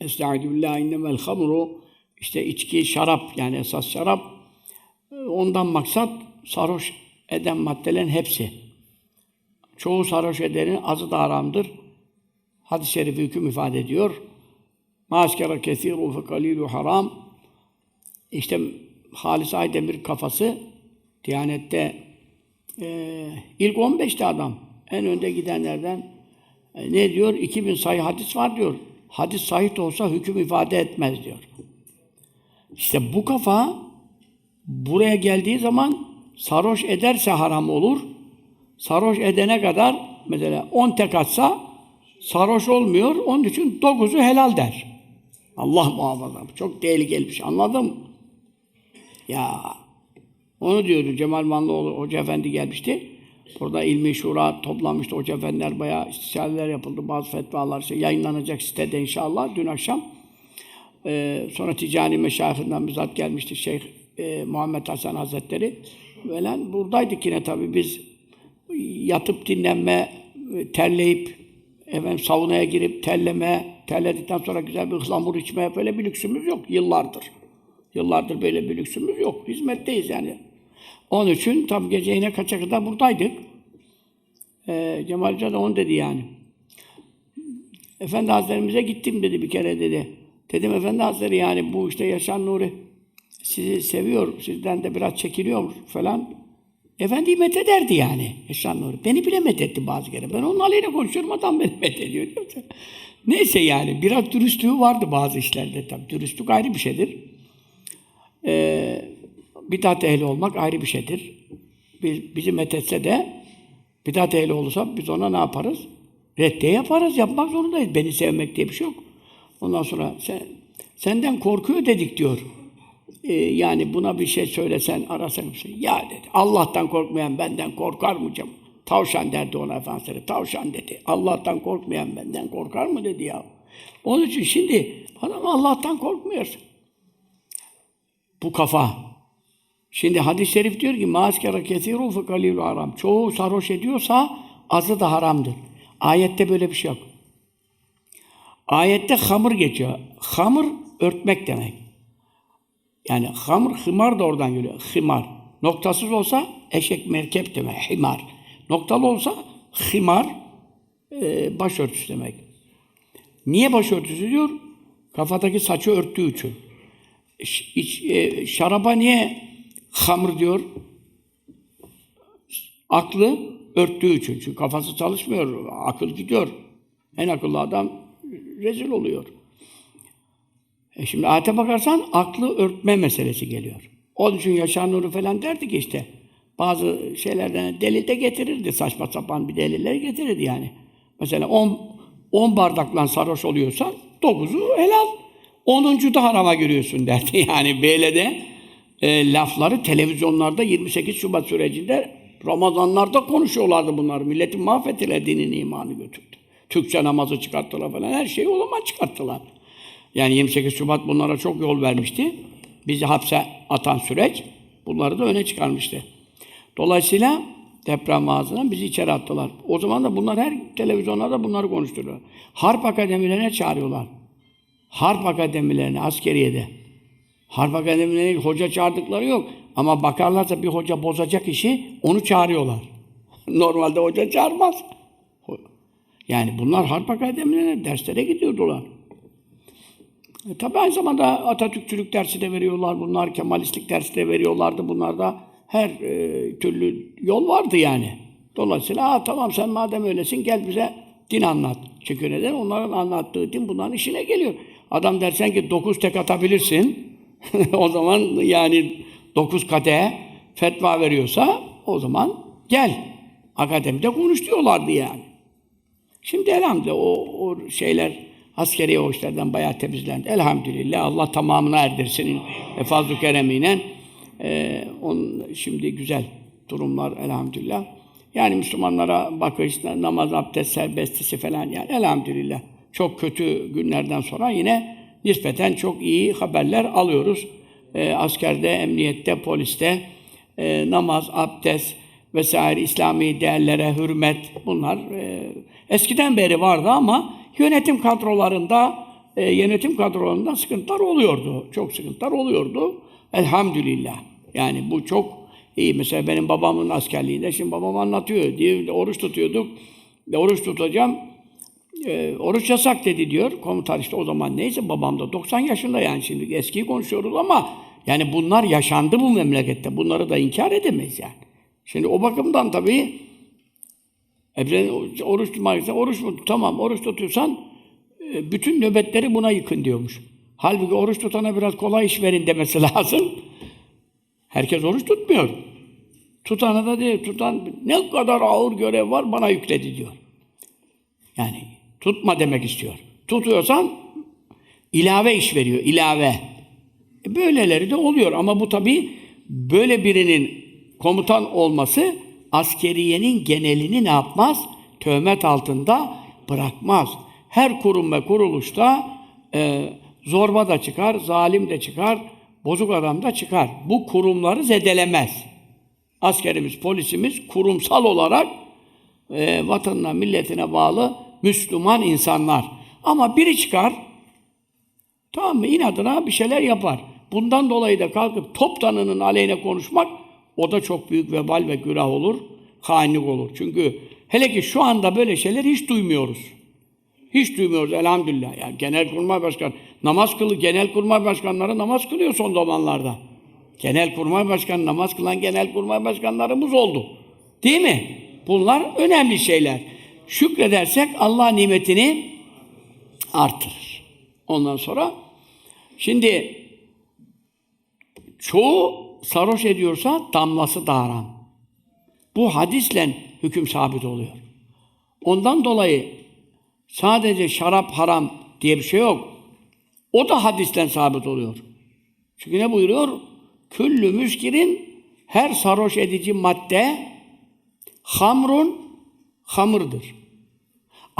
Estaizu billahi innemel hamru işte içki, şarap yani esas şarap e, ondan maksat sarhoş eden maddelerin hepsi. Çoğu sarhoş edenin azı da haramdır. Hadis-i şerif hüküm ifade ediyor. Maskara kesiru fe kalilu haram. İşte Halis Aydemir kafası Diyanet'te e, ilk 15'te adam. En önde gidenlerden e, ne diyor? 2000 sayı hadis var diyor. Hadis sahih olsa hüküm ifade etmez diyor. İşte bu kafa buraya geldiği zaman sarhoş ederse haram olur. Sarhoş edene kadar mesela 10 tek atsa sarhoş olmuyor. Onun için 9'u helal der. Allah muhafaza. Çok tehlikeli bir şey. Anladın mı? Ya onu diyordu Cemal Manlıoğlu Hoca Efendi gelmişti. Burada ilmi şura toplanmıştı. Hoca Efendiler bayağı istişareler yapıldı. Bazı fetvalar işte yayınlanacak sitede inşallah dün akşam. Ee, sonra ticani meşayihinden bizzat gelmişti Şeyh e, Muhammed Hasan Hazretleri. Böyle buradaydık yine tabii biz yatıp dinlenme, e, terleyip efendim saunaya girip terleme, terledikten sonra güzel bir ıhlamur içme böyle bir lüksümüz yok yıllardır. Yıllardır böyle bir lüksümüz yok. Hizmetteyiz yani. Onun için tam gece yine kaça kadar buradaydık. Ee, Cemal Hoca da onu dedi yani. Efendi Hazretlerimize gittim dedi bir kere dedi. Dedim Efendi Hazretleri yani bu işte Yaşar Nuri sizi seviyor, sizden de biraz çekiliyor falan. Efendi met ederdi yani Yaşar Nuri. Beni bile met etti bazı kere. Ben onun aleyhine konuşuyorum, adam beni met ediyor. Neyse yani biraz dürüstlüğü vardı bazı işlerde tabii. Dürüstlük ayrı bir şeydir. Ee, bidat ehli olmak ayrı bir şeydir. Biz, bizi methetse de bidat ehli olursa biz ona ne yaparız? Reddiye yaparız, yapmak zorundayız. Beni sevmek diye bir şey yok. Ondan sonra sen, senden korkuyor dedik diyor. Ee, yani buna bir şey söylesen, arasan bir şey. Ya dedi, Allah'tan korkmayan benden korkar mı canım? Tavşan derdi ona Efendimiz. Tavşan dedi. Allah'tan korkmayan benden korkar mı dedi ya. Onun için şimdi adam Allah'tan korkmuyorsun. Bu kafa. Şimdi hadis-i şerif diyor ki maskara kesiru fe kalilu haram. Çoğu sarhoş ediyorsa azı da haramdır. Ayette böyle bir şey yok. Ayette hamur geçiyor. Hamur örtmek demek. Yani hamur, hımar da oradan geliyor. Himar. Noktasız olsa eşek merkep demek. Himar. Noktalı olsa himar e, başörtüsü demek. Niye başörtüsü diyor? Kafadaki saçı örttüğü için. Ş- iç- e, şaraba niye hamur diyor? Aklı örttüğü için. Çünkü kafası çalışmıyor, akıl gidiyor. En akıllı adam rezil oluyor. E şimdi ayete bakarsan aklı örtme meselesi geliyor. Onun için Yaşar Nuri falan derdi ki işte bazı şeylerden delil de getirirdi. Saçma sapan bir deliller getirirdi yani. Mesela 10 10 bardakla sarhoş oluyorsan 9'u helal. 10. da harama giriyorsun derdi. Yani böyle de e, lafları televizyonlarda 28 Şubat sürecinde Ramazanlarda konuşuyorlardı bunlar. Milletin mahvettiler dinini, imanı götürdü. Türkçe namazı çıkarttılar falan. Her şeyi o zaman çıkarttılar. Yani 28 Şubat bunlara çok yol vermişti. Bizi hapse atan süreç bunları da öne çıkarmıştı. Dolayısıyla deprem ağzından bizi içeri attılar. O zaman da bunlar her televizyonlarda bunları konuşturuyor. Harp akademilerine çağırıyorlar. Harp akademilerine, askeriyede. Harp akademilerine hoca çağırdıkları yok. Ama bakarlarsa bir hoca bozacak işi, onu çağırıyorlar. Normalde hoca çağırmaz. Yani bunlar harp akademilerine, derslere gidiyordular. E, tabii aynı zamanda Atatürkçülük dersi de veriyorlar bunlar, Kemalistlik dersi de veriyorlardı. Bunlarda her e, türlü yol vardı yani. Dolayısıyla ha, tamam sen madem öylesin gel bize din anlat. Çünkü neden? Onların anlattığı din bunların işine geliyor. Adam dersen ki dokuz tek atabilirsin. o zaman yani dokuz kadeh fetva veriyorsa o zaman gel. Akademide konuş diyorlardı yani. Şimdi elhamdülillah o, o şeyler askeri o işlerden bayağı temizlendi. Elhamdülillah Allah tamamına erdirsin ve fazl-ı keremiyle. Ee, onun şimdi güzel durumlar elhamdülillah. Yani Müslümanlara bakış, namaz, abdest serbestisi falan yani elhamdülillah. Çok kötü günlerden sonra yine nispeten çok iyi haberler alıyoruz. Ee, askerde, emniyette, poliste e, namaz, abdest vesaire İslami değerlere hürmet bunlar e, eskiden beri vardı ama yönetim kadrolarında e, yönetim kadrolarında sıkıntılar oluyordu. Çok sıkıntılar oluyordu. Elhamdülillah. Yani bu çok iyi. Mesela benim babamın askerliğinde, şimdi babam anlatıyor. Diyor, oruç tutuyorduk. E, oruç tutacağım. E, oruç yasak dedi diyor. Komutan işte o zaman neyse babam da 90 yaşında yani şimdi eskiyi konuşuyoruz ama yani bunlar yaşandı bu memlekette. Bunları da inkar edemeyiz yani. Şimdi o bakımdan tabii Ebren oruç tutmaksa oruç mu? Tamam oruç tutuyorsan e, bütün nöbetleri buna yıkın diyormuş. Halbuki oruç tutana biraz kolay iş verin demesi lazım. Herkes oruç tutmuyor. Tutana da diyor, tutan ne kadar ağır görev var bana yükledi diyor. Yani tutma demek istiyor. Tutuyorsan ilave iş veriyor, ilave. E, Böyleleri de oluyor ama bu tabii böyle birinin komutan olması askeriyenin genelini ne yapmaz? Töhmet altında bırakmaz. Her kurum ve kuruluşta e, zorba da çıkar, zalim de çıkar, bozuk adam da çıkar. Bu kurumları zedelemez. Askerimiz, polisimiz kurumsal olarak e, vatanına, milletine bağlı Müslüman insanlar. Ama biri çıkar, Tamam mı? İnadına bir şeyler yapar. Bundan dolayı da kalkıp top tanının aleyhine konuşmak o da çok büyük vebal ve günah olur, hainlik olur. Çünkü hele ki şu anda böyle şeyler hiç duymuyoruz. Hiç duymuyoruz elhamdülillah. Yani genelkurmay başkan, namaz kılı, genelkurmay başkanları namaz kılıyor son zamanlarda. Genelkurmay başkanı, namaz kılan genelkurmay başkanlarımız oldu. Değil mi? Bunlar önemli şeyler. Şükredersek Allah nimetini artırır. Ondan sonra şimdi çoğu sarhoş ediyorsa damlası da. Bu hadisle hüküm sabit oluyor. Ondan dolayı sadece şarap haram diye bir şey yok. O da hadisten sabit oluyor. Çünkü ne buyuruyor? Küllü müskirin her sarhoş edici madde hamrun hamırdır.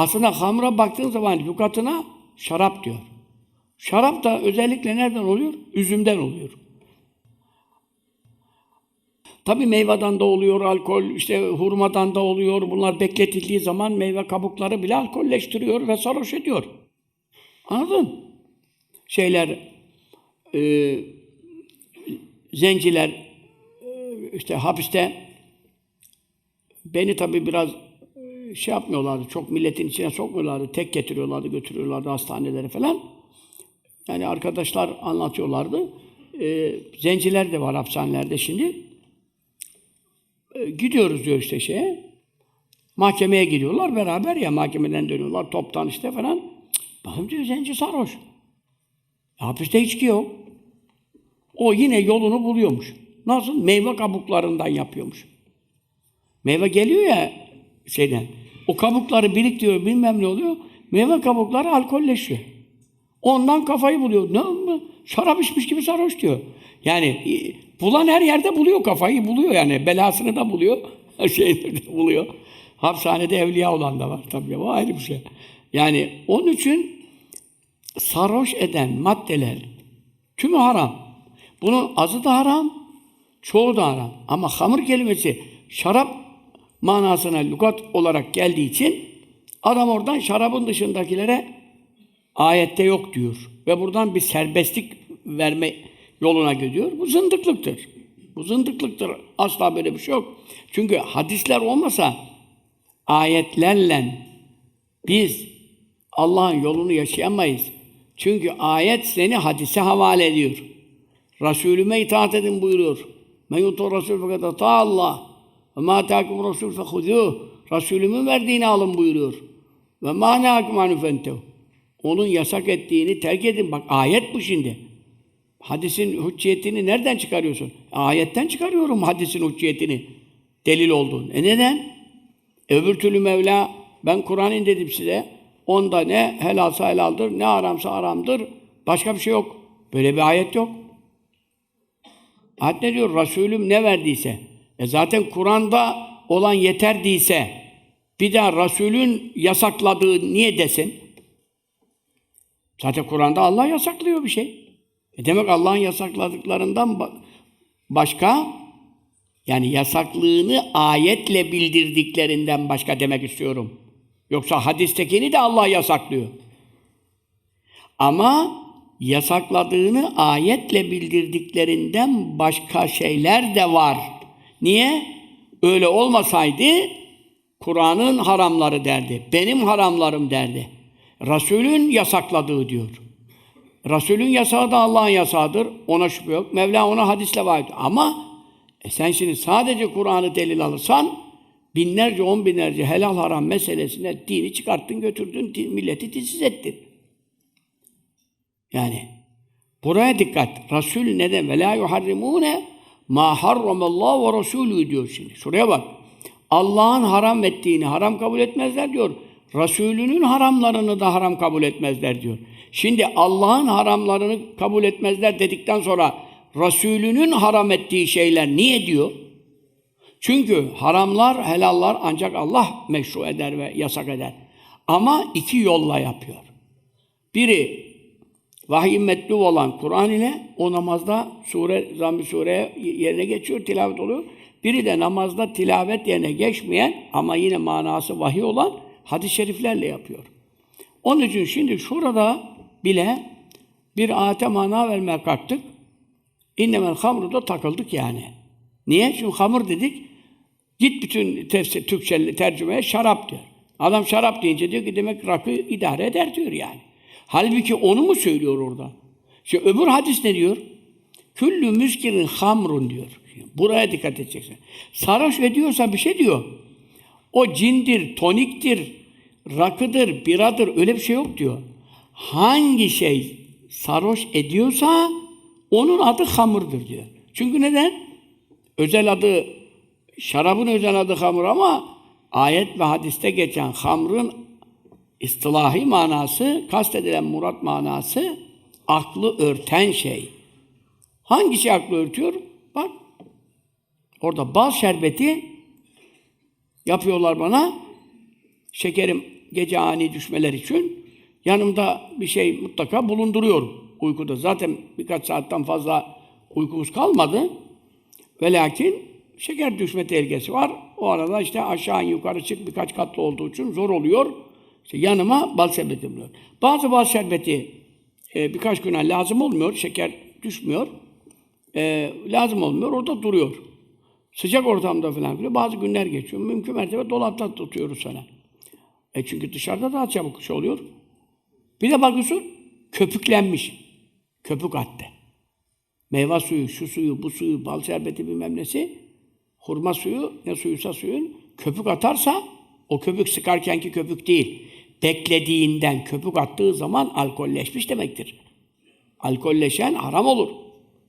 Aslında hamra baktığın zaman lügatına şarap diyor. Şarap da özellikle nereden oluyor? Üzümden oluyor. Tabi meyveden de oluyor alkol, işte hurmadan da oluyor. Bunlar bekletildiği zaman meyve kabukları bile alkolleştiriyor ve sarhoş ediyor. Anladın? Şeyler, e, zenciler, e, işte hapiste beni tabi biraz şey yapmıyorlardı, çok milletin içine sokmuyorlardı, tek getiriyorlardı, götürüyorlardı hastanelere falan. Yani arkadaşlar anlatıyorlardı. E, zenciler de var hapishanelerde şimdi. E, gidiyoruz diyor işte şeye. Mahkemeye gidiyorlar beraber ya mahkemeden dönüyorlar toptan işte falan. Bakın diyor zenci sarhoş. Hapiste içki yok. O yine yolunu buluyormuş. Nasıl? Meyve kabuklarından yapıyormuş. Meyve geliyor ya şeyden. O kabukları biriktiriyor bilmem ne oluyor. Meyve kabukları alkolleşiyor. Ondan kafayı buluyor. Ne oldu? Şarap içmiş gibi sarhoş diyor. Yani e, bulan her yerde buluyor kafayı buluyor yani. Belasını da buluyor. Şeyleri de buluyor. Hapishanede evliya olan da var tabii. O ayrı bir şey. Yani onun için sarhoş eden maddeler tümü haram. Bunun azı da haram, çoğu da haram. Ama hamur kelimesi şarap manasına lügat olarak geldiği için adam oradan şarabın dışındakilere ayette yok diyor. Ve buradan bir serbestlik verme yoluna gidiyor. Bu zındıklıktır. Bu zındıklıktır. Asla böyle bir şey yok. Çünkü hadisler olmasa ayetlerle biz Allah'ın yolunu yaşayamayız. Çünkü ayet seni hadise havale ediyor. Resulüme itaat edin buyuruyor. Men yutu Resul fakat Allah. Ve ma takum Resul fehudûh. Resulümün verdiğini alın buyuruyor. Ve ma nehakum anufentev. Onun yasak ettiğini terk edin. Bak ayet bu şimdi. Hadisin hücciyetini nereden çıkarıyorsun? Ayetten çıkarıyorum hadisin hücciyetini. Delil olduğunu. E neden? Öbür türlü Mevla ben Kur'an indirdim size. Onda ne helalsa helaldir, ne haramsa haramdır. Başka bir şey yok. Böyle bir ayet yok. Ayet ne diyor? Resulüm ne verdiyse. E zaten Kur'an'da olan yeter değilse bir daha Resulün yasakladığı niye desin? Zaten Kur'an'da Allah yasaklıyor bir şey. E demek Allah'ın yasakladıklarından ba- başka yani yasaklığını ayetle bildirdiklerinden başka demek istiyorum. Yoksa hadistekini de Allah yasaklıyor. Ama yasakladığını ayetle bildirdiklerinden başka şeyler de var. Niye? Öyle olmasaydı Kur'an'ın haramları derdi. Benim haramlarım derdi. Resulün yasakladığı diyor. Resulün yasağı da Allah'ın yasağıdır. Ona şüphe yok. Mevla ona hadisle vaat. Ama e sen şimdi sadece Kur'an'ı delil alırsan binlerce, on binlerce helal haram meselesine dini çıkarttın, götürdün, milleti dinsiz ettin. Yani buraya dikkat. Resul neden? Ve la ma harramallahu ve Resulü diyor şimdi. Şuraya bak. Allah'ın haram ettiğini haram kabul etmezler diyor. Resulünün haramlarını da haram kabul etmezler diyor. Şimdi Allah'ın haramlarını kabul etmezler dedikten sonra Resulünün haram ettiği şeyler niye diyor? Çünkü haramlar, helallar ancak Allah meşru eder ve yasak eder. Ama iki yolla yapıyor. Biri vahiy metlu olan Kur'an ile o namazda sure, zambi sureye yerine geçiyor, tilavet oluyor. Biri de namazda tilavet yerine geçmeyen ama yine manası vahiy olan hadis-i şeriflerle yapıyor. Onun için şimdi şurada bile bir ayete mana vermeye kalktık. İnnemel hamru da takıldık yani. Niye? Çünkü hamur dedik. Git bütün tefsir, Türkçe tercümeye şarap diyor. Adam şarap deyince diyor ki demek rakı idare eder diyor yani. Halbuki onu mu söylüyor orada? Şimdi öbür hadis ne diyor? Küllü müskirin hamrun diyor. Buraya dikkat edeceksin. Sarhoş ediyorsa bir şey diyor. O cindir, toniktir, rakıdır, biradır öyle bir şey yok diyor. Hangi şey sarhoş ediyorsa onun adı hamurdur diyor. Çünkü neden? Özel adı, şarabın özel adı hamur ama ayet ve hadiste geçen hamrın istilahi manası, kastedilen murat manası aklı örten şey. Hangi şey aklı örtüyor? Bak, orada bal şerbeti yapıyorlar bana. Şekerim gece ani düşmeler için yanımda bir şey mutlaka bulunduruyorum uykuda. Zaten birkaç saatten fazla uykumuz kalmadı. Ve lakin şeker düşme tehlikesi var. O arada işte aşağı yukarı çık birkaç katlı olduğu için zor oluyor. İşte yanıma bal şerbeti buluyor. Bazı bal şerbeti e, birkaç güne lazım olmuyor. Şeker düşmüyor. E, lazım olmuyor. Orada duruyor. Sıcak ortamda falan bile bazı günler geçiyor. Mümkün mertebe dolapta tutuyoruz sana. E çünkü dışarıda daha çabuk şey oluyor. Bir de bakıyorsun köpüklenmiş. Köpük attı. Meyve suyu, şu suyu, bu suyu, bal şerbeti bilmem nesi, hurma suyu, ne suyuysa suyun, köpük atarsa, o köpük sıkarkenki köpük değil. Beklediğinden köpük attığı zaman alkolleşmiş demektir. Alkolleşen haram olur.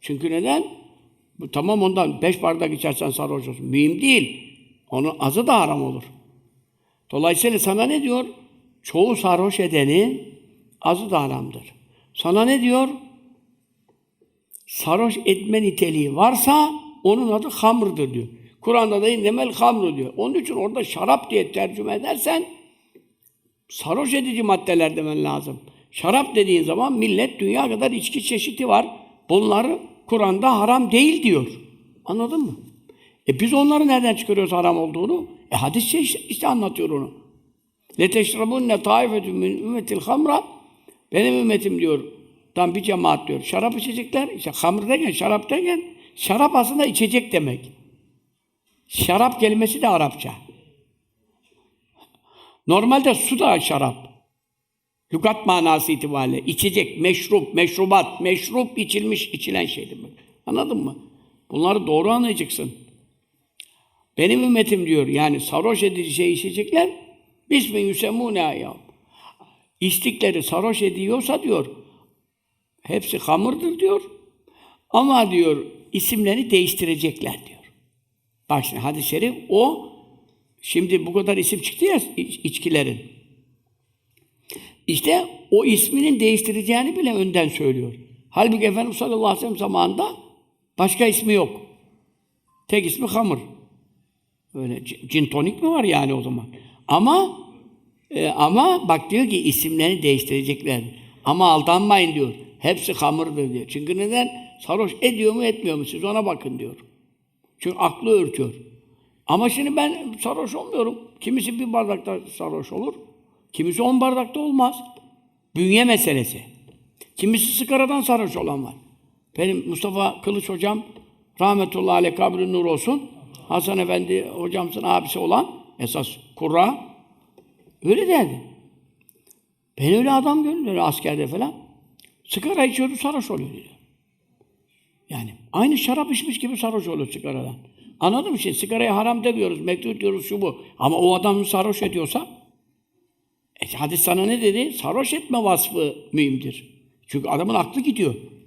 Çünkü neden? Bu, tamam ondan beş bardak içersen sarhoş olsun. Mühim değil. Onun azı da haram olur. Dolayısıyla sana ne diyor? Çoğu sarhoş edeni azı da haramdır. Sana ne diyor? Sarhoş etme niteliği varsa onun adı hamrdır diyor. Kur'an'da da innemel hamru diyor. Onun için orada şarap diye tercüme edersen sarhoş edici maddeler demen lazım. Şarap dediğin zaman millet dünya kadar içki çeşidi var. Bunlar Kur'an'da haram değil diyor. Anladın mı? E biz onları nereden çıkarıyoruz haram olduğunu? E hadis şey işte, işte anlatıyor onu. Leteşrabunne taifetun min ümmetil hamra benim ümmetim diyor tam bir cemaat diyor. Şarap içecekler. İşte hamr derken, şarap derken şarap aslında içecek demek. Şarap kelimesi de Arapça. Normalde su da şarap. Lügat manası itibariyle içecek, meşrup, meşrubat, meşrup içilmiş, içilen şey demek. Anladın mı? Bunları doğru anlayacaksın. Benim ümmetim diyor, yani sarhoş edici şey içecekler, Bismi yüsemûne ya. İçtikleri sarhoş ediyorsa diyor, hepsi hamırdır diyor. Ama diyor, isimlerini değiştirecekler diyor. Bak şimdi hadis-i şerif o, şimdi bu kadar isim çıktı ya iç- içkilerin. İşte o isminin değiştireceğini bile önden söylüyor. Halbuki Efendimiz sallallahu aleyhi ve sellem zamanında başka ismi yok. Tek ismi hamur. Öyle cin tonik mi var yani o zaman? Ama e, ama bak diyor ki isimlerini değiştirecekler. Ama aldanmayın diyor. Hepsi hamurdur diyor. Çünkü neden? Sarhoş ediyor mu etmiyor mu? Siz ona bakın diyor. Çünkü aklı örtüyor. Ama şimdi ben sarhoş olmuyorum. Kimisi bir bardakta sarhoş olur. Kimisi on bardakta olmaz. Bünye meselesi. Kimisi sigaradan sarhoş olan var. Benim Mustafa Kılıç hocam rahmetullahi aleyh kabri nur olsun. Hasan Efendi hocamızın abisi olan esas kurra öyle derdi. Ben öyle adam gördüm askerde falan. Sigara içiyordu sarhoş oluyor diyor. Yani aynı şarap içmiş gibi sarhoş oluyor sigaradan. Anladın mı? Şimdi sigaraya haram demiyoruz, mekruh diyoruz şu bu. Ama o adamı sarhoş ediyorsa e, hadis sana ne dedi? Sarhoş etme vasfı mühimdir. Çünkü adamın aklı gidiyor.